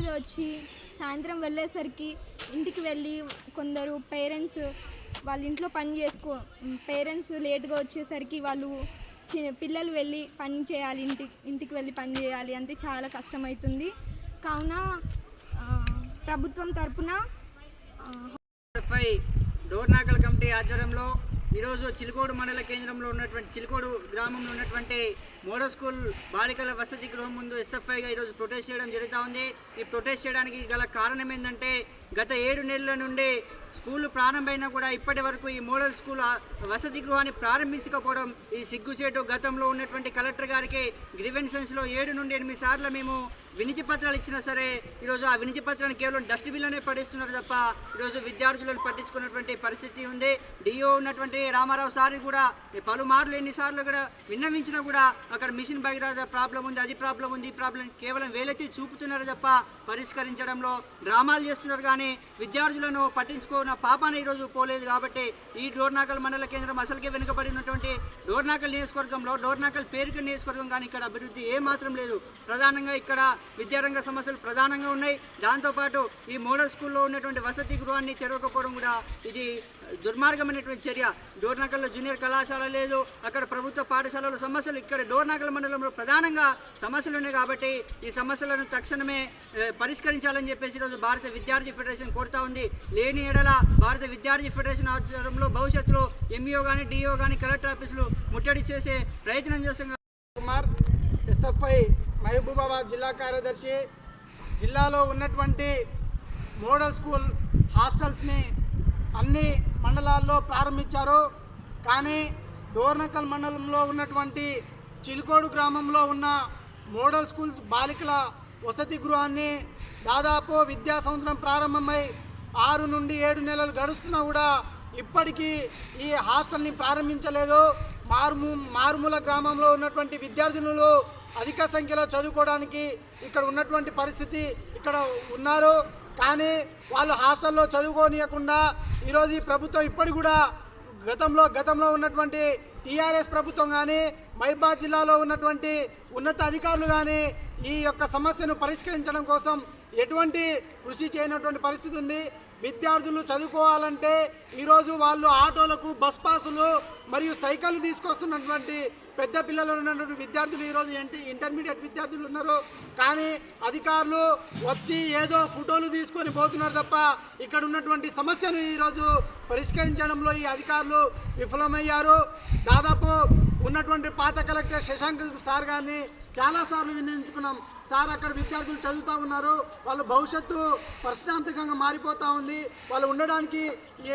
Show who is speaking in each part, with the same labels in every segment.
Speaker 1: మీద వచ్చి సాయంత్రం వెళ్ళేసరికి ఇంటికి వెళ్ళి కొందరు పేరెంట్స్ వాళ్ళ ఇంట్లో పని చేసుకో పేరెంట్స్ లేట్గా వచ్చేసరికి వాళ్ళు పిల్లలు వెళ్ళి పని చేయాలి ఇంటి ఇంటికి వెళ్ళి పని చేయాలి అంటే చాలా కష్టమవుతుంది కావున ప్రభుత్వం తరపున
Speaker 2: డోర్ నాకల్ కమిటీ ఆధ్వర్యంలో ఈరోజు చిలుకోడు మండల కేంద్రంలో ఉన్నటువంటి చిలుకోడు గ్రామంలో ఉన్నటువంటి మోడల్ స్కూల్ బాలికల వసతి గృహం ముందు ఎస్ఎఫ్ఐగా ఈరోజు ప్రొటెస్ట్ చేయడం జరుగుతూ ఉంది. ఈ ప్రొటెస్ట్ చేయడానికి గల కారణం ఏంటంటే గత ఏడు నెలల నుండి స్కూల్ ప్రారంభమైనా కూడా ఇప్పటి వరకు ఈ మోడల్ స్కూల్ వసతి గృహాన్ని ప్రారంభించకపోవడం ఈ సిగ్గుచేటు గతంలో ఉన్నటువంటి కలెక్టర్ గారికి గ్రివెన్సెన్స్లో ఏడు నుండి ఎనిమిది సార్లు మేము వినతి పత్రాలు ఇచ్చినా సరే ఈరోజు ఆ వినతి పత్రాన్ని కేవలం డస్ట్బిన్లోనే పడేస్తున్నారు తప్ప ఈరోజు విద్యార్థులను పట్టించుకున్నటువంటి పరిస్థితి ఉంది. డిఓ ఉన్నటువంటి రామారావు సార్ కూడా పలుమార్లు ఎన్నిసార్లు కూడా విన్నవించినా కూడా అక్కడ మిషన్ భగీరథ ప్రాబ్లం ఉంది అది ప్రాబ్లం ఉంది ఈ ప్రాబ్లం కేవలం వేలెత్తి చూపుతున్నారు తప్ప పరిష్కరించడంలో డ్రామాలు చేస్తున్నారు కానీ విద్యార్థులను పట్టించుకో నా పాపాన ఈరోజు పోలేదు కాబట్టి ఈ డోర్నాకల్ మండల కేంద్రం అసలుకే వెనుకబడి ఉన్నటువంటి డోర్నాకల్ నియోజకవర్గంలో డోర్నాకల్ పేరుకి నియోజకవర్గం కానీ ఇక్కడ అభివృద్ధి ఏ మాత్రం లేదు. ప్రధానంగా ఇక్కడ విద్యారంగ సమస్యలు ప్రధానంగా ఉన్నాయి. దాంతోపాటు ఈ మోడల్ స్కూల్లో ఉన్నటువంటి వసతి గృహాన్ని తెరవకపోవడం కూడా ఇది దుర్మార్గమైనటువంటి చర్య. డోర్నాకల్లో జూనియర్ కళాశాల లేదు. అక్కడ ప్రభుత్వ పాఠశాలల సమస్యలు ఇక్కడ డోర్నాకల్ మండలంలో ప్రధానంగా సమస్యలు ఉన్నాయి కాబట్టి ఈ సమస్యలను తక్షణమే పరిష్కరించాలని చెప్పేసి ఈరోజు భారత విద్యార్థి ఫెడరేషన్ కోరుతా ఉంది. లేని ఎడల భారత విద్యార్థి ఫెడరేషన్ ఆధ్వర్యంలో భవిష్యత్తులో ఎంఈఓ కానీ డిఓ కానీ కలెక్టర్ ఆఫీసులు ముట్టడి చేసే ప్రయత్నం చేస్తాం
Speaker 3: కుమార్ ఎస్ఎఫ్ఐ మహబూబాబాద్ జిల్లా కార్యదర్శి. జిల్లాలో ఉన్నటువంటి మోడల్ స్కూల్ హాస్టల్స్ని అన్ని మండలాల్లో ప్రారంభించారు. కానీ డోర్నకల్ మండలంలో ఉన్నటువంటి చిలుకోడు గ్రామంలో ఉన్న మోడల్ స్కూల్ బాలికల వసతి గృహాన్ని దాదాపు విద్యా సంవత్సరం ప్రారంభమై ఆరు నుండి ఏడు నెలలు గడుస్తున్నా కూడా ఇప్పటికీ ఈ హాస్టల్ని ప్రారంభించలేదు. మారుము మారుమూల గ్రామంలో ఉన్నటువంటి విద్యార్థినులు అధిక సంఖ్యలో చదువుకోవడానికి ఇక్కడ ఉన్నటువంటి పరిస్థితి ఇక్కడ ఉన్నారు. కానీ వాళ్ళు హాస్టల్లో చదువుకోనియకుండా ఈరోజు ఈ ప్రభుత్వం ఇప్పటి కూడా గతంలో గతంలో ఉన్నటువంటి టీఆర్ఎస్ ప్రభుత్వం కానీ మైబాద్ జిల్లాలో ఉన్నటువంటి ఉన్నత అధికారులు కానీ ఈ యొక్క సమస్యను పరిష్కరించడం కోసం ఎటువంటి కృషి చేయనటువంటి పరిస్థితి ఉంది. విద్యార్థులు చదువుకోవాలంటే ఈరోజు వాళ్ళు ఆటోలకు బస్ పాసులు మరియు సైకిళ్ళు తీసుకొస్తున్నటువంటి పెద్ద పిల్లలు ఉన్నటువంటి విద్యార్థులు ఈరోజు ఏంటి? ఇంటర్మీడియట్ విద్యార్థులు ఉన్నారు. కానీ అధికారులు వచ్చి ఏదో ఫోటోలు తీసుకొని పోతున్నారు తప్ప ఇక్కడ ఉన్నటువంటి సమస్యను ఈరోజు పరిష్కరించడంలో ఈ అధికారులు విఫలమయ్యారు. దాదాపు ఉన్నటువంటి పాత కలెక్టర్ శశాంక్ సార్ గారిని చాలాసార్లు వినియోగించుకున్నాం. సార్ అక్కడ విద్యార్థులు చదువుతూ ఉన్నారు. వాళ్ళ భవిష్యత్తు ప్రశ్నాంతకంగా మారిపోతూ ఉంది. వాళ్ళు ఉండడానికి ఈ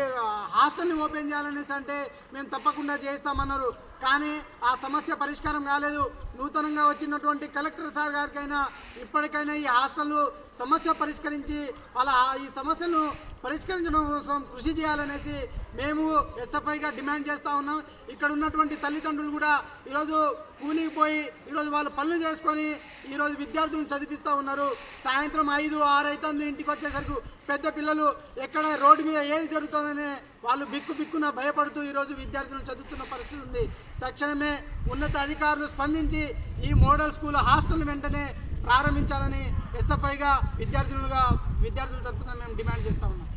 Speaker 3: హాస్టల్ని ఓపెన్ చేయాలనేసి అంటే మేము తప్పకుండా చేస్తామన్నారు కానీ ఆ సమస్య పరిష్కారం కాలేదు. నూతనంగా వచ్చినటువంటి కలెక్టర్ సార్ గారికైనా ఇప్పటికైనా ఈ హాస్టళ్ళు సమస్య పరిష్కరించి వాళ్ళ ఈ సమస్యను పరిష్కరించడం కోసం కృషి చేయాలనేసి మేము ఎస్ఎఫ్ఐగా డిమాండ్ చేస్తూ ఉన్నాం. ఇక్కడ ఉన్నటువంటి తల్లిదండ్రులు కూడా ఈరోజు కూలికి పోయి ఈరోజు వాళ్ళు పనులు చేసుకొని ఈరోజు విద్యార్థులను చదివిస్తూ ఉన్నారు. సాయంత్రం ఐదు ఆరు అవుతుంది ఇంటికి వచ్చేసరికి పెద్ద పిల్లలు ఎక్కడ రోడ్డు మీద ఏది జరుగుతుందని వాళ్ళు బిక్కు బిక్కున భయపడుతూ ఈరోజు విద్యార్థులను చదువుతున్న పరిస్థితి ఉంది. తక్షణమే ఉన్నత అధికారులు స్పందించి ఈ మోడల్ స్కూల్ హాస్టల్ వెంటనే ప్రారంభించాలని ఎస్ఎఫ్ఐగా విద్యార్థులుగా విద్యార్థుల తరఫున మేము డిమాండ్ చేస్తా ఉన్నాం.